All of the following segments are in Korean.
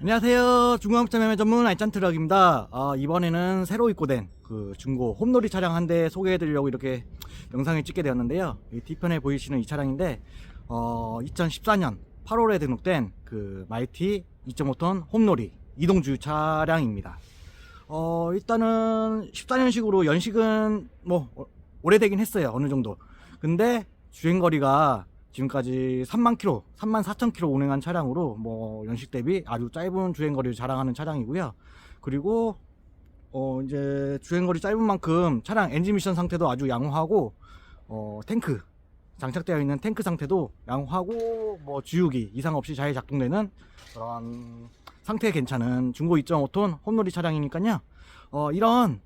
안녕하세요. 중고함차 매매 전문 알찬 트럭입니다. 어, 이번에는 새로 입고된 그 중고 홈놀이 차량 한 대 소개해드리려고 이렇게 영상을 찍게 되었는데요. 이 뒤편에 보이시는 이 차량인데 어, 2014년 8월에 등록된 그 마이티 2.5톤 홈놀이 이동주 차량입니다. 어, 일단은 14년식으로 연식은 뭐 어, 오래되긴 했어요. 어느 정도. 근데 주행거리가 지금까지 3만 킬로, 3만 4천 킬로 운행한 차량으로 뭐 연식 대비 아주 짧은 주행거리를 자랑하는 차량이고요. 그리고 어 이제 주행거리 짧은 만큼 차량 엔진 미션 상태도 아주 양호하고 어 탱크 장착되어 있는 탱크 상태도 양호하고 뭐 주유기 이상 없이 잘 작동되는 그런 상태 괜찮은 중고 2.5톤 홈놀이 차량이니까요. 어 이런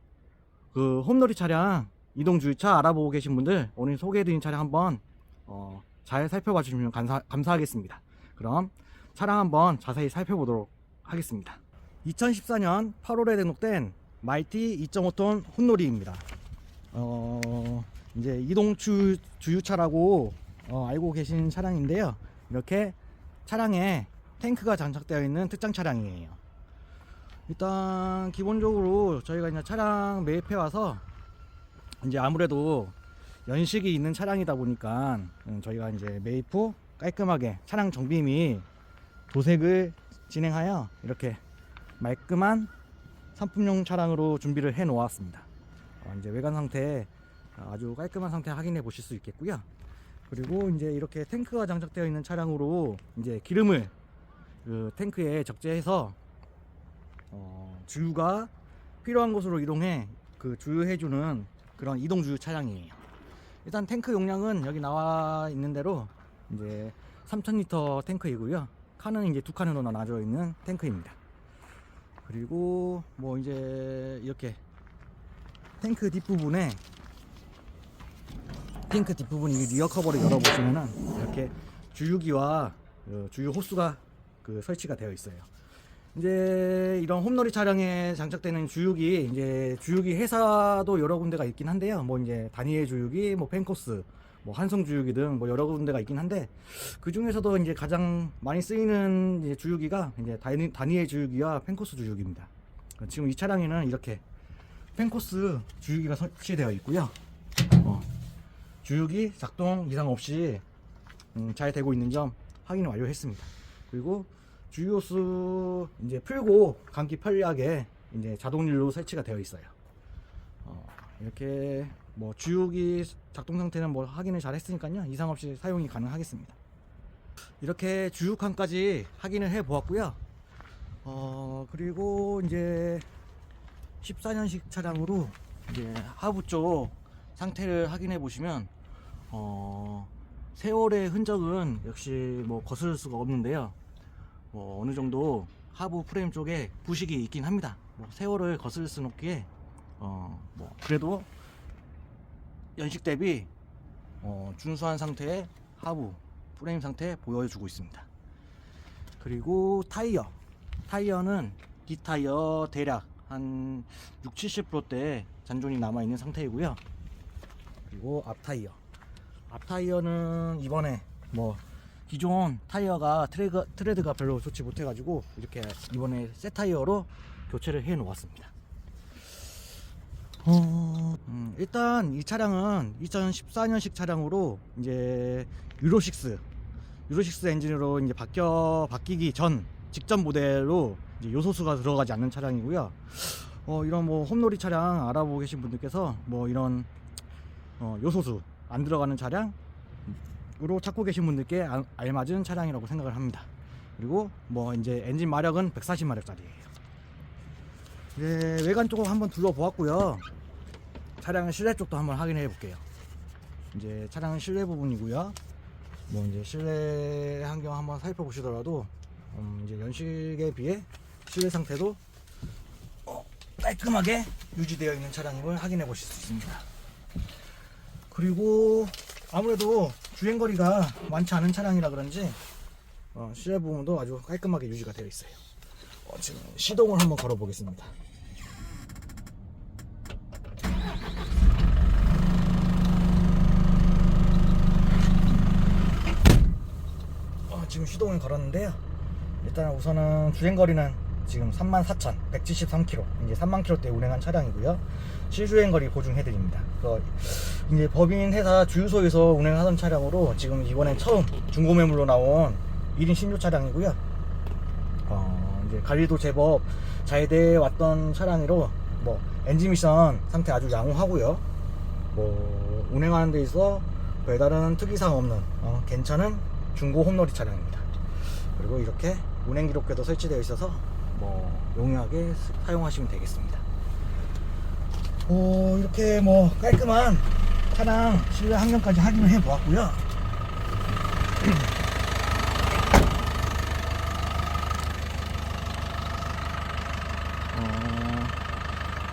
그 홈놀이 차량 이동 주유차 알아보고 계신 분들 오늘 소개해드린 차량 한번 어, 잘 살펴봐 주시면 감사, 감사하겠습니다. 그럼 차량 한번 자세히 살펴보도록 하겠습니다. 2014년 8월에 등록된 마이티 2.5톤 홈놀이입니다. 어, 이제 이동 주, 주유차라고 어, 알고 계신 차량인데요. 이렇게 차량에 탱크가 장착되어 있는 특장 차량이에요. 일단 기본적으로 저희가 이제 차량 매입해 와서 이제 아무래도 연식이 있는 차량이다 보니까 음, 저희가 이제 후 깔끔하게 차량 정비 및 도색을 진행하여 이렇게 말끔한 상품용 차량으로 준비를 해 놓았습니다. 어, 이제 외관 상태 아주 깔끔한 상태 확인해 보실 수 있겠고요. 그리고 이제 이렇게 탱크가 장착되어 있는 차량으로 이제 기름을 그 탱크에 적재해서 어, 주유가 필요한 곳으로 이동해 그 주유해주는 그런 이동 주유 차량이에요. 일단 탱크 용량은 여기 나와 있는 대로 이제 3,000리터 탱크이고요. 칸은 이제 두 칸으로 나눠져 있는 탱크입니다. 그리고 뭐 이제 이렇게 탱크 뒷부분에 탱크 뒷부분 이 리어 커버를 열어보시면은 이렇게 주유기와 그 주유 호스가 그 설치가 되어 있어요. 이제 이런 홈놀이 차량에 장착되는 주유기 이제 주유기 회사도 여러 군데가 있긴 한데요. 뭐 이제 다니엘 주유기, 뭐 펜코스, 뭐 한성 주유기 등 뭐 여러 군데가 있긴 한데 그 중에서도 이제 가장 많이 쓰이는 이제 주유기가 이제 다니, 다니엘 주유기와 펜코스 주유기입니다. 지금 이 차량에는 이렇게 펜코스 주유기가 설치되어 있고요. 어, 주유기 작동 이상 없이 음, 잘 되고 있는 점 확인 완료했습니다. 그리고 주유호스 이제 풀고 감기 편리하게 이제 자동일로 설치가 되어 있어요. 어, 이렇게 뭐 주유기 작동 상태는 뭐 확인을 잘 했으니까요 이상 없이 사용이 가능하겠습니다. 이렇게 주유칸까지 확인을 해 보았고요. 어 그리고 이제 14년식 차량으로 이제 하부 쪽 상태를 확인해 보시면 어 세월의 흔적은 역시 뭐 거스를 수가 없는데요. 뭐 어느 정도 하부 프레임 쪽에 부식이 있긴 합니다. 뭐 세월을 거슬 수는 없기에 어 뭐 그래도 연식 대비 어 준수한 상태의 하부 프레임 상태 보여주고 있습니다. 그리고 타이어 타이어는 뒷타이어 대략 한 6, 70%대 잔존이 남아 있는 상태이고요. 그리고 앞 타이어 앞 타이어는 이번에 뭐 기존 타이어가 트레가, 트레드가 별로 좋지 못해가지고 이렇게 이번에 새 타이어로 교체를 해 놓았습니다. 어, 음, 일단 이 차량은 2014년식 차량으로 이제 유로6 유로6 엔진으로 이제 바뀌어 바뀌기 전 직전 모델로 요소수가 들어가지 않는 차량이고요. 어, 이런 뭐 홈놀이 차량 알아보고 계신 분들께서 뭐 이런 어, 요소수 안 들어가는 차량 으로 찾고 계신 분들께 알- 알맞은 차량이라고 생각을 합니다. 그리고 뭐 이제 엔진 마력은 140마력짜리예요. 네, 외관 쪽을 한번 둘러보았고요. 차량의 실내 쪽도 한번 확인해 볼게요. 이제 차량은 실내 부분이고요. 뭐 이제 실내 환경 한번 살펴보시더라도 음, 이제 연식에 비해 실내 상태도 어, 깔끔하게 유지되어 있는 차량임을 확인해 보실 수 있습니다. 그리고 아무래도 주행거리가 많지 않은 차량이라 그런지 어, 실내 부분도 아주 깔끔하게 유지가 되어 있어요. 어, 지금 시동을 한번 걸어 보겠습니다. 어, 지금 시동을 걸었는데요. 일단 우선은 주행거리는 지금 34,173km, 이제 3만 km대 운행한 차량이고요. 실주행 거리 보증해 드립니다. 그 이제 법인 회사 주유소에서 운행하던 차량으로 지금 이번엔 처음 중고 매물로 나온 1인 신조 차량이고요. 어, 이제 관리도 제법 잘 돼 왔던 차량이로 뭐 엔진 미션 상태 아주 양호하고요. 뭐 운행하는 데 있어 별다른 특이사항 없는 어, 괜찮은 중고 홈놀이 차량입니다. 그리고 이렇게 운행 기록계도 설치되어 있어서 뭐 용이하게 스- 사용하시면 되겠습니다. 오, 이렇게 뭐 깔끔한 차량 실내 환경까지 확인을 해 보았고요.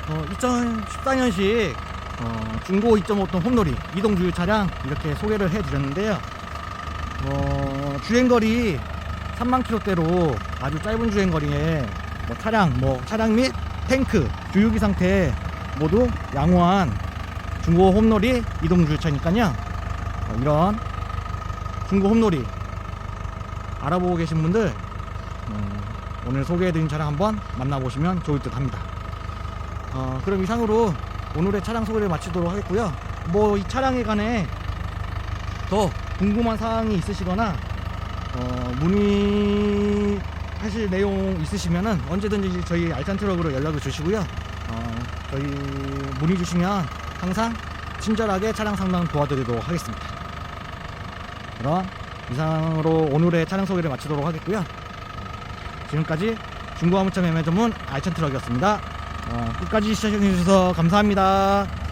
어, 2014년식 어, 중고 2.5톤 홈놀이 이동 주유 차량 이렇게 소개를 해드렸는데요. 어, 주행거리 3만 킬로대로 아주 짧은 주행 거리에 뭐 차량, 뭐 차량 및 탱크, 주유기 상태 모두 양호한 중고 홈놀이 이동 주유차니까요. 어, 이런 중고 홈놀이 알아보고 계신 분들 어, 오늘 소개해드린 차량 한번 만나보시면 좋을 듯 합니다. 어, 그럼 이상으로 오늘의 차량 소개를 마치도록 하겠고요. 뭐 이 차량에 관해 더 궁금한 사항이 있으시거나 어, 문의하실 내용 있으시면은 언제든지 저희 알찬 트럭으로 연락을 주시고요. 어, 저희 문의 주시면 항상 친절하게 차량 상담 도와드리도록 하겠습니다. 그럼 이상으로 오늘의 차량 소개를 마치도록 하겠고요. 지금까지 중고화물차 매매 전문 알찬 트럭이었습니다. 어, 끝까지 시청해주셔서 감사합니다.